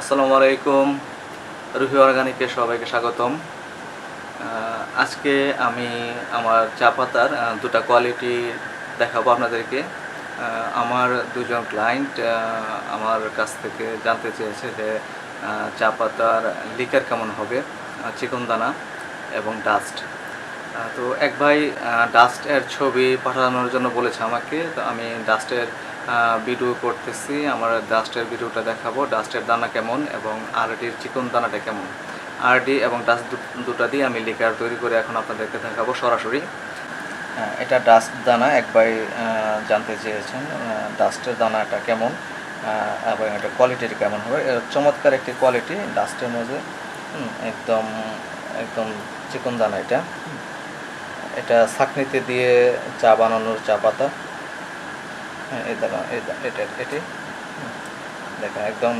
আসসালামু আলাইকুম। রুহি অর্গানিকে সবাইকে স্বাগতম। আজকে আমি আমার চা পাতার দুটা কোয়ালিটি দেখাবো আপনাদেরকে। আমার দুজন ক্লায়েন্ট আমার কাছ থেকে জানতে চেয়েছে যে চা পাতার লিকার কেমন হবে আহ, চিকনদানা এবং ডাস্ট তো এক ভাই ডাস্টের ছবি পাঠানোর জন্য বলেছে আমাকে। তো আমি ডাস্টের ভিডিও করতেছি। আমার ডাস্টের ভিডিওটা দেখাবো। ডাস্টের দানা কেমন এবং আরডির চিকন দানাটা কেমন? আরডি এবং ডাস্ট দুটা দিয়ে আমি লিকার তৈরি করে এখন আপনাদেরকে দেখাবো সরাসরি। হ্যাঁ, এটা ডাস্ট দানা। এক ভাই আহ, জানতে চেয়েছেন ডাস্টের দানাটা কেমন এবং এটা কোয়ালিটিটা কেমন হবে। চমৎকার একটি কোয়ালিটি ডাস্টের মধ্যে। একদম একদম চিকন দানা এটা। এটা ছাকনিতে দিয়ে চা বানানোর চা পাতা। হ্যাঁ এই দানা এটা দেখেন একদম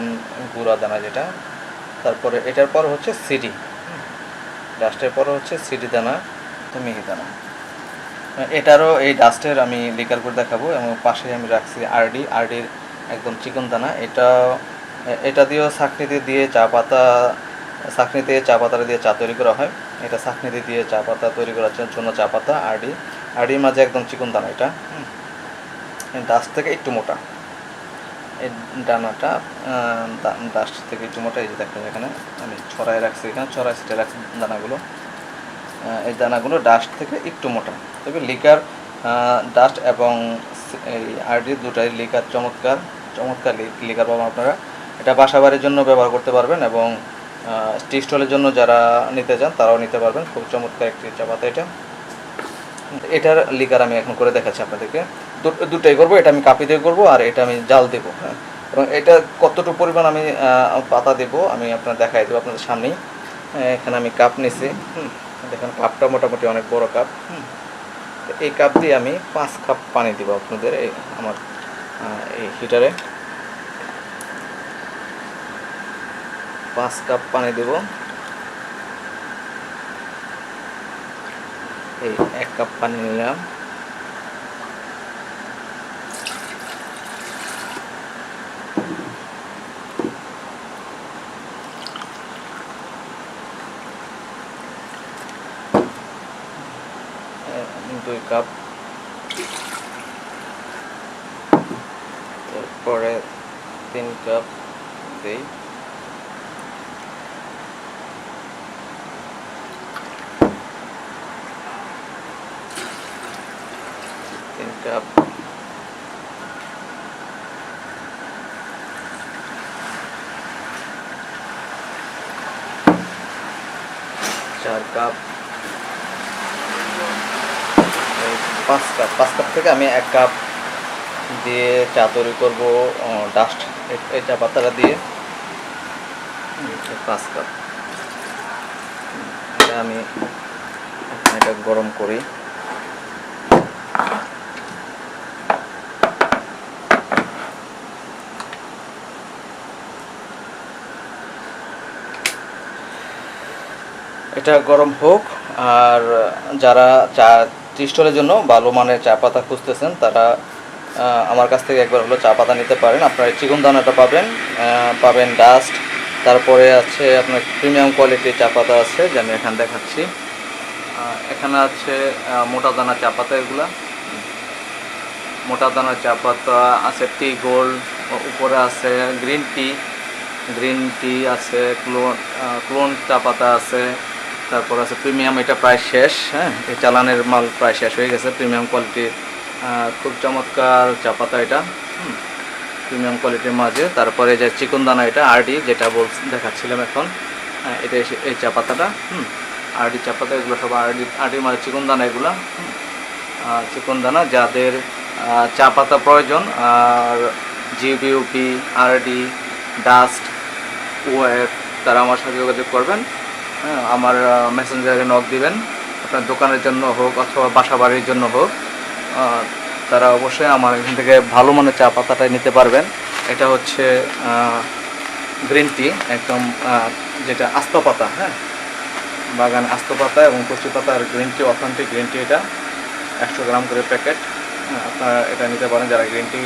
গুঁড়া দানা যেটা। তারপরে এটার পর হচ্ছে সিডি ডাস্টের পর হচ্ছে সিডি দানা তো মিহি দানা। এটারও এই ডাস্টের আমি লিকার করে দেখাবো এবং পাশে আমি রাখছি আরডি। আরডির একদম চিকন দানা। এটা এটা দিয়েও ছাকনিতে দিয়ে চা পাতা ছাকনিতে চা পাতাটা দিয়ে চা তৈরি করা হয়। এটা ছাকনিতে দিয়ে চা পাতা তৈরি করার জন্য চা পাতা, আরডি। আরডির মাঝে একদম চিকন দানা এটা। ডাস্ট থেকে একটু মোটা। এই ডানাটা ডাস্ট থেকে একটু মোটা, এই যে দেখেন এখানে, আমি ছড়াই রাখছি এখানে ছড়াই সেটা রাখছি দানাগুলো এই দানাগুলো ডাস্ট থেকে একটু মোটা। তবে লিকার ডাস্ট এবং এই আরডি দুটাই লিকার চমৎকার চমৎকার লিকার পাবেন আপনারা। এটা বাসা বাড়ির জন্য ব্যবহার করতে পারবেন এবং টি স্টলের জন্য যারা নিতে চান, তারাও নিতে পারবেন। খুব চমৎকার একটি চা পাতা এটা। এটার লিকার আমি এখন করে দেখাচ্ছি আপনাদেরকে। দুটোই করব এটা আমি কাপি দিয়ে করব আর এটা আমি জাল দেবো হ্যাঁ। এবং এটা কতটুকু পরিমাণ আমি পাতা দেবো আমি আপনার দেখাই দেবো আপনাদের সামনেই। হ্যাঁ, এখানে আমি কাপ নিছি দেখেন কাপটা মোটামুটি অনেক বড় কাপ এই কাপ দিয়ে আমি পাঁচ কাপ পানি দিব আপনাদের এই আমার এই হিটারে। পাঁচ কাপ পানি দেব। এই এক কাপ পানি নিলাম। আহ, দুই কাপ তারপরে তিন কাপ দিই তিন কাপ চার কাপ এই পাঁচ কাপ পাঁচ কাপ থেকে আমি এক কাপ দিয়ে চা তৈরি করব ডাস্ট এই চা পাতাটা দিয়ে। পাঁচ কাপ। এটা আমি এটা গরম করি। এটা গরম হোক, আর যারা চা টি স্টলের জন্য ভালো মানের চা পাতা খুঁজতেছেন, তারা আমার কাছ থেকে একবার হলো চা পাতা নিতে পারেন। আপনার চিকন দানাটা পাবেন পাবেন ডাস্ট তারপরে আছে আপনার প্রিমিয়াম কোয়ালিটির চা পাতা আছে, যে আমি এখানে দেখাচ্ছি। এখানে আছে মোটা দানা চা পাতা এগুলা। মোটা দানার চা পাতা আছে টি গোল্ড উপরে আছে গ্রিন টি গ্রিন টি আছে ক্লোন ক্লোন চা পাতা আছে। তারপর আছে প্রিমিয়াম এটা প্রায় শেষ হ্যাঁ? এই চালানের মাল প্রায় শেষ হয়ে গেছে প্রিমিয়াম কোয়ালিটির খুব চমৎকার চা পাতা এটা প্রিমিয়াম কোয়ালিটির মাঝে, তারপরে যে চিকন দানা এটা, আরডি, যেটা বল, দেখাচ্ছিলাম এখন হ্যাঁ এটা এই চা পাতাটা হুম? আরডি চা পাতা এগুলো সব আরডি আরডির মাঝে চিকন দানা এগুলো, হুম? চিকন দানা যাদের চা পাতা প্রয়োজন, আর জিবিউপি আরডি, ডাস্ট ওয়েব তারা আমার সাথে যোগাযোগ করবেন। আমার মেসেঞ্জারে নক দিবেন। আপনার দোকানের জন্য হোক অথবা বাসা বাড়ির জন্য হোক তারা অবশ্যই আমার এখান থেকে ভালো মানের চা পাতাটাই নিতে পারবেন। এটা হচ্ছে গ্রিন টি একদম যেটা আস্ত পাতা হ্যাঁ। বাগান আস্ত পাতা এবং কচি পাতার green tea authentic green tea এটা। একশো গ্রাম করে প্যাকেট আপনারা এটা নিতে পারেন। যারা গ্রিন টি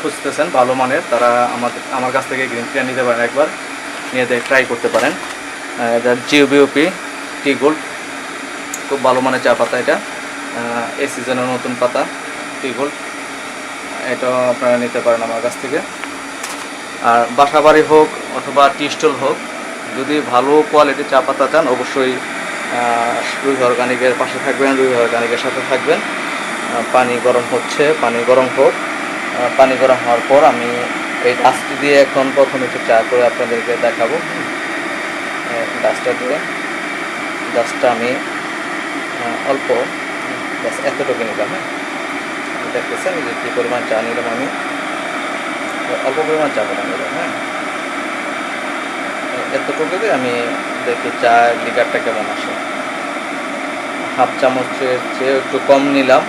খুঁজতেছেন ভালো মানের, তারা আমাদের, আমার কাছ থেকে গ্রিন টিটা নিতে পারেন একবার। নিয়ে ট্রাই করতে পারেন। এটা জিও বিওপি টি গোল্ড খুব ভালো মানের চা পাতা এটা। এই সিজনের নতুন পাতা টি গোল্ড এটাও আপনারা নিতে পারেন আমার কাছ থেকে। আর বাসাবাড়ি হোক অথবা টি স্টল হোক, যদি ভালো কোয়ালিটির চা পাতা চান, অবশ্যই রুই অর্গানিকের পাশে থাকবেন, রুই অর্গানিকের সাথে থাকবেন। পানি গরম হচ্ছে, পানি গরম হোক। পানি গরম হওয়ার পর আমি এই ডাস্টটি দিয়ে এখন প্রথমে একটু চা করে আপনাদেরকে দেখাবো। ডাস্টটা দিয়ে ডাস্টটা আমি অল্প এতটুকু নিলাম হ্যাঁ? দেখতেছেন যে কী পরিমাণ চা নিলাম আমি। অল্প পরিমাণ চা পাতা নিলাম হ্যাঁ? এতটুকু দিয়ে আমি দেখি চা লিকারটা কেমন আসে। হাফ চামচের চেয়ে একটু কম নিলাম।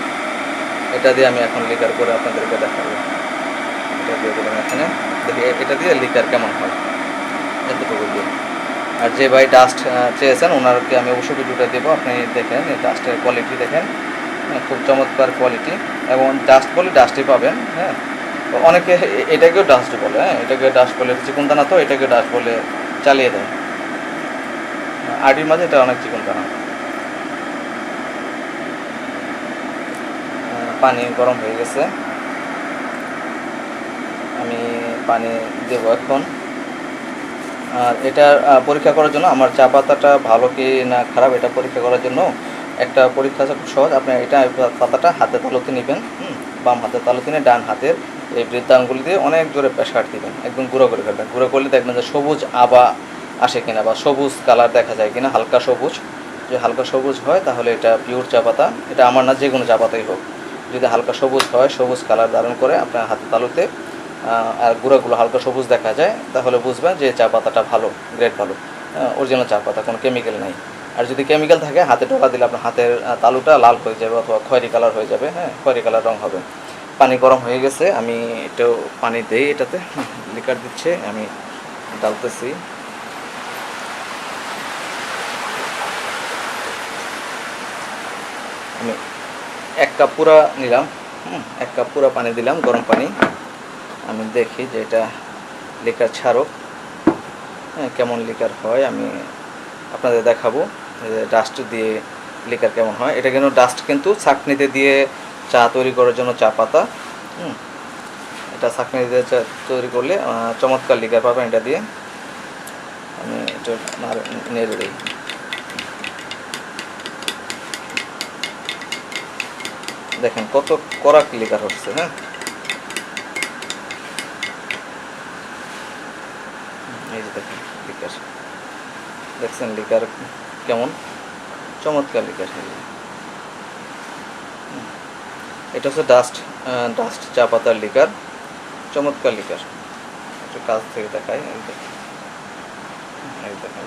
এটা দিয়ে আমি এখন লিকার করে আপনাদেরকে দেখাবো। এটা দিয়ে দিলাম এখানে। দেখি এটা দিয়ে লিকার কেমন হয়? এতটুকু দিয়ে। আর যে ভাই ডাস্ট চেয়েছেন ওনারকে আমি অবশ্যই ভিডিওটা দেবো। আপনি দেখেন এই ডাস্টের কোয়ালিটি দেখেন। হ্যাঁ, খুব চমৎকার কোয়ালিটি এবং ডাস্ট বলে ডাস্টই পাবেন হ্যাঁ? অনেকে এটাকেও ডাস্ট বলে হ্যাঁ? এটাকে ডাস্ট বলে চিকনদানা তো এটাকে ডাস্ট বলে চালিয়ে দেয়। আডির মাঝে এটা অনেক চিকনদানা। আহ, পানি গরম হয়ে গেছে। আমি পানি দেবো এখন। এটা পরীক্ষা করার জন্য আমার চা পাতাটা ভালো কি না খারাপ এটা পরীক্ষা করার জন্য একটা পরীক্ষা আছে খুব সহজ। আপনি এটা পাতাটা হাতে তালুতে নেবেন বাম হাতে তালুতে নিয়ে ডান হাতের এই বৃদ্ধাঙ্গুলি দিয়ে অনেক জোরে প্রেশার দিবেন, একদম গুঁড়ো করে ফেলবেন। গুঁড়ো করলে দেখবেন যে সবুজ আবা আসে কিনা বা সবুজ কালার দেখা যায় কিনা, হালকা সবুজ। যদি হালকা সবুজ হয় তাহলে এটা পিওর চা পাতা, এটা আমার না যে কোনো চা পাতাই হোক। যদি হালকা সবুজ হয়, সবুজ কালার ধারণ করে আপনার হাতে তালুতে আর গুঁড়াগুলো হালকা সবুজ দেখা যায় তাহলে বুঝবেন যে চা পাতাটা ভালো গ্রেড ভালো। অরিজিনাল চা পাতা কোনো কেমিক্যাল নেই। আর যদি কেমিক্যাল থাকে হাতে টোকা দিলে আপনার হাতের তালুটা লাল হয়ে যাবে অথবা খয়েরি কালার হয়ে যাবে হ্যাঁ খয়েরি কালার রং হবে। পানি গরম হয়ে গেছে আমি একটু পানি দেই এটাতে লিকার দিচ্ছে আমি ডালতেছি। আমি এক কাপ পুরা নিলাম হুম, এক কাপ পুরা পানি দিলাম গরম পানি। আমি দেখি যে এটা লিকার ছাড়ক। হ্যাঁ কেমন লিকার হয় আমি আপনাদের দেখাবো ডাস্ট দিয়ে লিকার কেমন হয়। এটা কিন্তু ডাস্ট কিন্তু ছাকনিতে দিয়ে চা তৈরি করার জন্য চা পাতা। হুম, এটা ছাকনি দিয়ে চা তৈরি করলে চমৎকার লিকার পাবেন এটা দিয়ে। আমি এটা নেড়ে দিই। দেখেন কত কড়া লিকার হচ্ছে হ্যাঁ। এই যে দেখেন লিকার দেখছেন লিকার কেমন? চমৎকার লিকার। এটা হচ্ছে ডাস্ট ডাস্ট চা পাতার লিকার। চমৎকার লিকার। একটু কাছ থেকে দেখাই এই দেখেন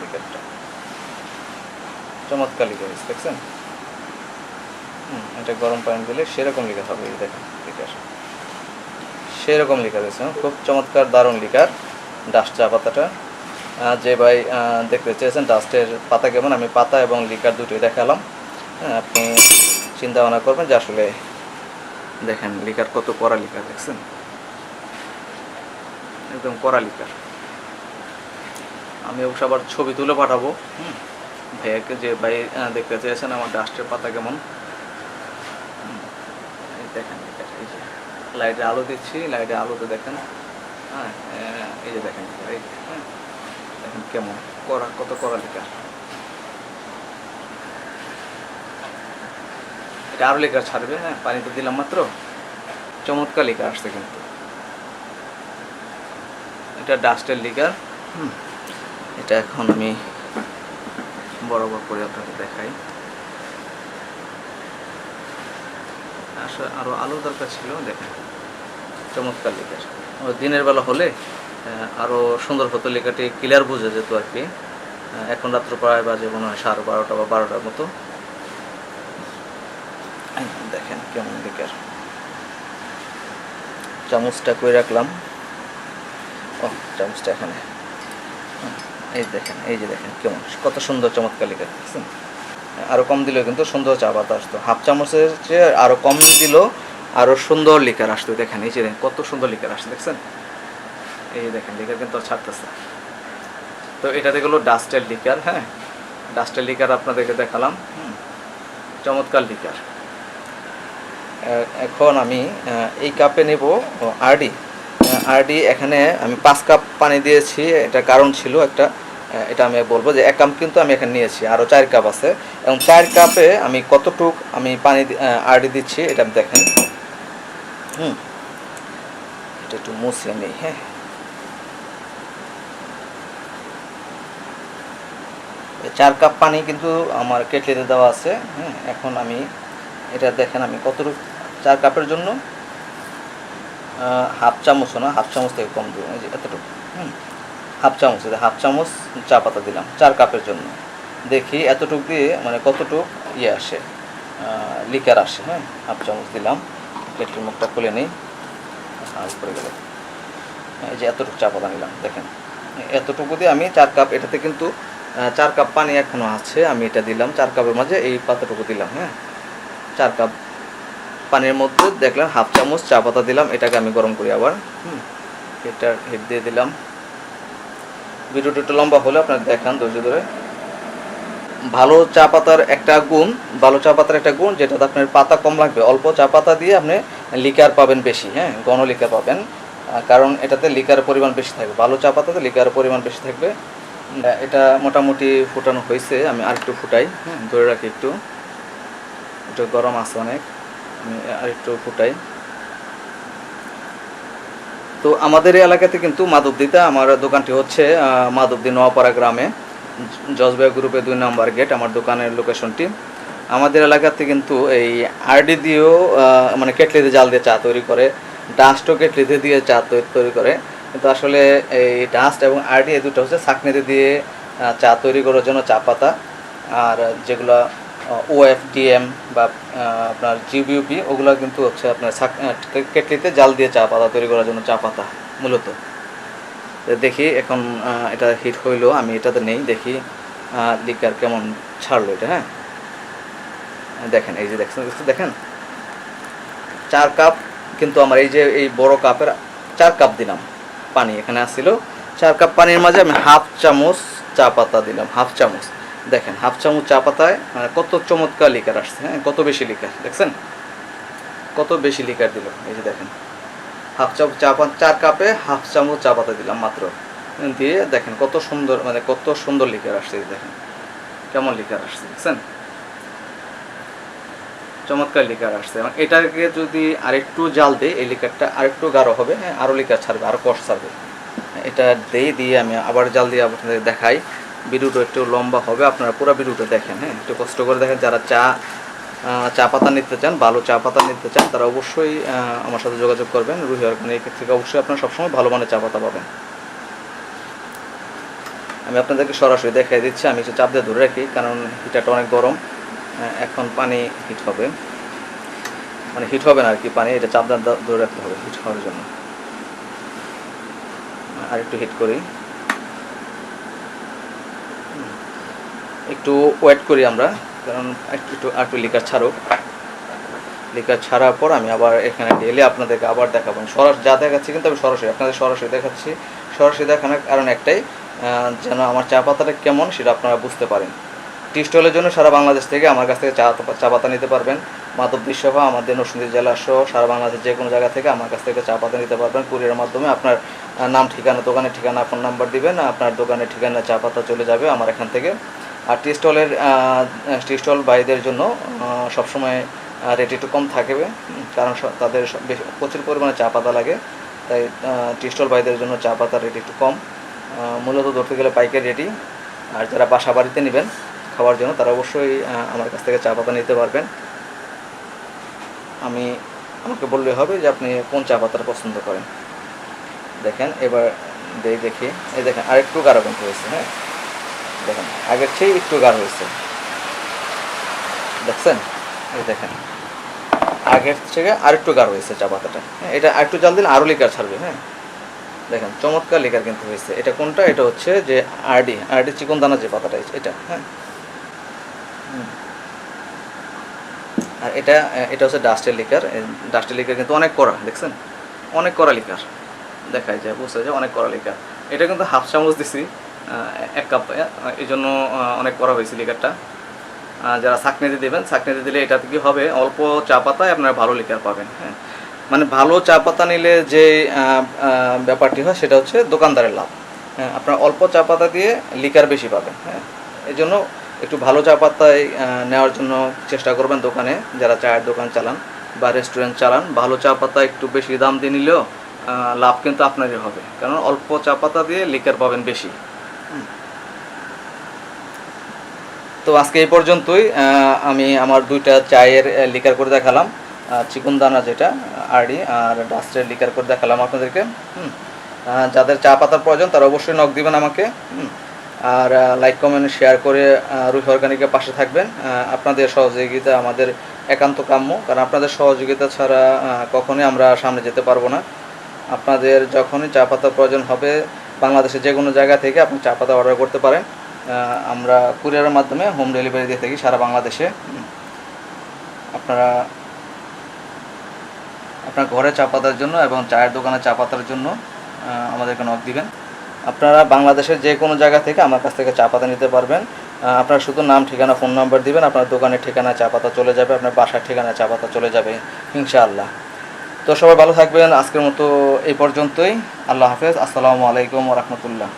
লিকারটা। চমৎকার লিকার দেখছেন? এটা গরম পানি দিলে সেরকম লিকার হবে এই দেখেন লিকার। সেরকম লিকার হ্যাঁ, খুব চমৎকার দারুণ লিকার। ডাস্ট চা পাতাটা যে ভাই দেখতে চেয়েছেন, ডাস্টের পাতা কেমন? আমি পাতা এবং লিকার দুটোই দেখালাম। আপনি চিন্তা ভাবনা করবেন যে আসলে দেখেন, লিকার কত কড়া লিকার, দেখছেন? একদম কড়া লিকার। আমি অবশ্য আবার ছবি তুলে পাঠাবো, হুম? ভাইয়াকে যে ভাই দেখতে চেয়েছেন আমার ডাস্টের পাতা কেমন? দেখেন লাইটে আলো দিচ্ছি, লাইটে আলোতে দেখেন হ্যাঁ এই যে দেখেন, এই হ্যাঁ দেখেন কেমন কড়া কত কড়া লিকার এটা আরও লিকার ছাড়বে হ্যাঁ পানিতে দিলাম মাত্র। চমৎকার লিকার আসছে কিন্তু। এটা ডাস্টের লিকার হুম, এটা এখন আমি বরাবর করে আপনাকে দেখাই। আসলে আরও আলো দরকার ছিল, দেখেন। চমৎকার ও দিনের বেলা হলে আহ, আরও সুন্দর হতো লেখাটি ক্লিয়ার বোঝা যেত আর কি। এখন রাত্র প্রায় বাজে মনে হয় সাড়ে বারোটা বা বারোটার মতো। দেখেন কেমন লিকার চামচটা করে রাখলাম? ও চামচটা এখানে। এই দেখেন এই যে দেখেন কেমন কত সুন্দর চমৎকার লেখা দেখছেন? আরও কম দিলেও কিন্তু সুন্দর চা পাতা আসতো হাফ চামচের চেয়ে আরও কম দিলেও আরও সুন্দর লিকার আসতো দেখেন, এই যে কত সুন্দর লিকার আসছে, দেখছেন? এই যে দেখেন, লিকার কিন্তু ছাড়তেছে। তো এটা দেখল ডাস্টের লিকার হ্যাঁ? ডাস্টের লিকার আপনাদেরকে দেখালাম চমৎকার লিকার। এখন আমি এই কাপে নেব আরডি। আরডি এখানে আমি পাঁচ কাপ পানি দিয়েছি, এটা কারণ ছিল একটা এটা আমি বলব যে এক কাপ কিন্তু আমি এখানে নিয়েছি আরও চার কাপ আছে। এবং চার কাপে আমি কতটুক আমি পানি আরডি দিচ্ছি, এটা আমি দেখেন। হুম। এটা একটু মুছে নিই হ্যাঁ। চার কাপ পানি কিন্তু আমার কেটলিতে দেওয়া আছে হ্যাঁ এখন আমি, এটা দেখেন আমি কতটুকু, চার কাপের জন্য? হাফ চামচ না, হাফ চামচ থেকে কম দেবো এই যে এতটুকু, হুম। হাফ চামচ হাফ চামচ চা পাতা দিলাম, চার কাপের জন্য। দেখি এতটুকু দিয়ে মানে কতটুকু ইয়ে আসে লিকার আসে হ্যাঁ। হাফ চামচ দিলাম। প্লেটের মুখটা খুলে নিই করে গেলে। এই যে এতটুকু চা পাতা নিলাম, দেখেন। এতটুকু দিয়ে আমি চার কাপ, এটাতে কিন্তু চার কাপ পানি এখনও আছে, আমি এটা দিলাম, চার কাপের মাঝে এই পাতাটুকু দিলাম হ্যাঁ। চার কাপ পানির মধ্যে দেখলাম হাফ চামচ চা পাতা দিলাম, এটাকে আমি গরম করি আবার, হুম। এটার হেড দিয়ে দিলাম। ভিডিওটা একটু লম্বা হলে আপনার দেখান ধৈর্য ধরে। ভালো চা পাতার একটা গুণ ভালো চা পাতার একটা গুণ যেটাতে আপনার পাতা কম লাগবে। অল্প চা পাতা দিয়ে আপনি লিকার পাবেন বেশি হ্যাঁ ঘন লিকার পাবেন। কারণ এটাতে লিকার পরিমাণ বেশি থাকবে। ভালো চা পাতাতে লিকার পরিমাণ বেশি থাকবে। এটা মোটামুটি ফুটানো হয়েছে আমি আরেকটু ফুটাই হ্যাঁ ধরে রাখি একটু। একটু গরম আছে অনেক আমি আরেকটু ফুটাই। তো আমাদের এলাকাতে কিন্তু মাধবদীতে আমার দোকানটি হচ্ছে আহ, মাধবদী নোয়াপাড়া গ্রামে। জজবাই গ্রুপে দুই নম্বর গেট আমার দোকানের লোকেশনটি আমাদের এলাকাতে কিন্তু এই আরডি দিয়েও মানে কেটলিতে জাল দিয়ে চা তৈরি করে, ডাস্টও কেটলিতে দিয়ে চা তৈরি করে। কিন্তু আসলে এই ডাস্ট এবং আরডি এই দুটো হচ্ছে ছাকনিতে দিয়ে চা তৈরি করার জন্য চা পাতা। আর যেগুলো ওএফডিএম বা আপনার জিবিউপি ওগুলো কিন্তু হচ্ছে আপনার কেটলিতে জাল দিয়ে চা পাতা তৈরি করার জন্য চা পাতা, মূলত। দেখি এখন এটা হিট হইল, আমি এটাতে নেই, দেখি লিকার কেমন ছাড়লো এটা হ্যাঁ? দেখেন, এই যে দেখছেন, দেখেন? চার কাপ কিন্তু আমার এই যে, এই বড় কাপের চার কাপ দিলাম, পানি এখানে আসছিল। চার কাপ পানির মাঝে আমি হাফ চামচ চা পাতা দিলাম হাফ চামচ। দেখেন হাফ চামচ চা পাতায় মানে কত চমৎকার লিকার আসছে হ্যাঁ? কত বেশি লিকার দেখছেন? কত বেশি লিকার দিল, এই যে দেখেন। হাফ চামচ চা পাতা চার কাপে হাফ চামচ চা পাতা দিলাম মাত্র। দিয়ে দেখেন কত সুন্দর মানে কত সুন্দর লিকার আসছে দেখেন। কেমন লিকার আসছে, দেখছেন? চমৎকার লিকার আসছে। এবং এটাকে যদি আরেকটু জাল দিই, এই লিকারটা আরেকটু গাঢ় হবে হ্যাঁ আরও লিকার ছাড়বে আরও কষ ছাড়বে। এটা দিয়ে দিয়ে আমি আবার জাল দিয়ে আপনাদের দেখাই। ভিডিওটা একটু লম্বা হবে, আপনারা পুরো ভিডিওটা দেখেন হ্যাঁ একটু কষ্ট করে দেখেন, যারা চা চা পাতা নিতে চান, ভালো চা পাতা নিতে চান, তারা অবশ্যই আমার সাথে যোগাযোগ করবেন। রুহি অর্গানিক থেকে অবশ্যই আপনারা সবসময় ভালো মানের চা পাতা পাবেন। আমি আপনাদেরকে সরাসরি দেখাই দিচ্ছি, আমি চাপ দিয়ে ধরে রাখি, কারণ হিটারটা অনেক গরম। এখন পানি হিট হবে। মানে হিট হবে না আর কি পানি, এটা চাপ দিয়ে ধরে রাখতে হবে হিট হওয়ার জন্য। আর একটু হিট করি। একটু ওয়েট করি আমরা। কারণ একটু একটু লিকার ছাড়ুক। লিকার ছাড়ার পর আমি আবার এখানে ঢেলে আপনাদেরকে আবার দেখাবো। সরাসরি যা দেখাচ্ছি কিন্তু আমি সরাসরি আপনাদের সরাসরি দেখাচ্ছি। সরাসরি দেখানোর কারণ একটাই যেন আমার চা পাতাটা কেমন সেটা আপনারা বুঝতে পারেন। টি স্টলের জন্য সারা বাংলাদেশ থেকে আমার কাছ থেকে চা চা পাতা নিতে পারবেন। মাধবদী সহ আমাদের নরসিংদী জেলা সহ সারা বাংলাদেশের যে কোনো জায়গা থেকে আমার কাছ থেকে চা পাতা নিতে পারবেন। কুরিয়ারের মাধ্যমে আপনার নাম, ঠিকানা, দোকানের ঠিকানা, ফোন নাম্বার দিবেন। আপনার দোকানের ঠিকানা চা পাতা চলে যাবে আমার এখান থেকে। আর টি স্টলের টি স্টল ভাইদের জন্য সবসময় রেট একটু কম থাকবে, কারণ তাদের প্রচুর পরিমাণে চা পাতা লাগে, তাই টি স্টল ভাইদের জন্য চা পাতার রেট একটু কম। মূলত ধরতে গেলে পাইকারি রেটই আর যারা বাসা বাড়িতে নেবেন খাওয়ার জন্য, তারা অবশ্যই আমার কাছ থেকে চা পাতা নিতে পারবেন। আমি, আমাকে বললে হবে যে আপনি কোন চা পাতাটা পছন্দ করেন। দেখেন, এবার দেখি, এই দেখেন আরেকটু গাঢ় হয়েছে হ্যাঁ। দেখেন আগের চেয়ে একটু গাঢ় হয়েছে। দেখছেন? এই দেখেন আগের থেকে আরেকটু গাঢ় হয়েছে চা পাতাটা। হ্যাঁ, এটা আরেকটু জাল দিলে আরও লিকার ছাড়বে হ্যাঁ। দেখেন চমৎকার লিকার কিন্তু হয়েছে। এটা কোনটা? এটা হচ্ছে যে আরডি আরডি চিকন দানা যে পাতাটা এটা হ্যাঁ। আর এটা এটা হচ্ছে ডাস্টের লিকার। ডাস্টের লিকার কিন্তু অনেক কড়া দেখছেন? অনেক কড়া লিকার। দেখাই যায় বুঝতে যায় অনেক কড়া লিকার। এটা কিন্তু হাফ চামচ দিছি। এক কাপ এই জন্য অনেক করা হয়েছে লিকারটা যারা চাকনিতে দেবেন চাকনিতে দিলে এটাতে কি হবে? অল্প চা পাতায় আপনারা ভালো লিকার পাবেন হ্যাঁ? মানে ভালো চা পাতা নিলে যে ব্যাপারটি হয় সেটা হচ্ছে দোকানদারের লাভ হ্যাঁ? আপনারা অল্প চা পাতা দিয়ে লিকার বেশি পাবেন হ্যাঁ? এই জন্য একটু ভালো চা পাতায় নেওয়ার জন্য চেষ্টা করবেন দোকানে, যারা চায়ের দোকান চালান বা রেস্টুরেন্ট চালান, ভালো চা পাতা একটু বেশি দাম দিয়ে নিলেও লাভ কিন্তু আপনারই হবে। কারণ অল্প চা পাতা দিয়ে লিকার পাবেন বেশি। তো আজকে এই পর্যন্তই। আমি আমার দুইটা চায়ের লিকার করে দেখালাম। চিকন দানা যেটা আরডি আর ডাস্টের লিকার করে দেখালাম আপনাদেরকে। হুম। যাদের চা পাতার প্রয়োজন, তারা অবশ্যই নক দিবেন আমাকে। আর লাইক কমেন্ট শেয়ার করে রুহি অর্গানিকের পাশে থাকবেন। আপনাদের সহযোগিতা আমাদের একান্ত কাম্য। কারণ আপনাদের সহযোগিতা ছাড়া কখনোই আমরা সামনে যেতে পারব না। আপনাদের যখনই চা পাতার প্রয়োজন হবে, বাংলাদেশের যে কোনো জায়গা থেকে আপনি চা পাতা অর্ডার করতে পারেন। আমরা কুরিয়ারের মাধ্যমে হোম ডেলিভারি দিয়ে থাকি সারা বাংলাদেশে। আপনারা আপনার ঘরে চা পাতার জন্য এবং চায়ের দোকানে চা পাতার জন্য আমাদেরকে নক দিবেন। আপনারা বাংলাদেশের যে কোনো জায়গা থেকে আমার কাছ থেকে চা পাতা নিতে পারবেন। আপনারা শুধু নাম, ঠিকানা, ফোন নাম্বার দিবেন, আপনার দোকানের ঠিকানা চা পাতা চলে যাবে, আপনার বাসার ঠিকানা চা পাতা চলে যাবে, ইনশাআল্লাহ। তো সবাই ভালো থাকবেন, আজকের মতো এই পর্যন্তই। আল্লাহ হাফেজ, আসসালামু আলাইকুম রহমতুল্লাহ।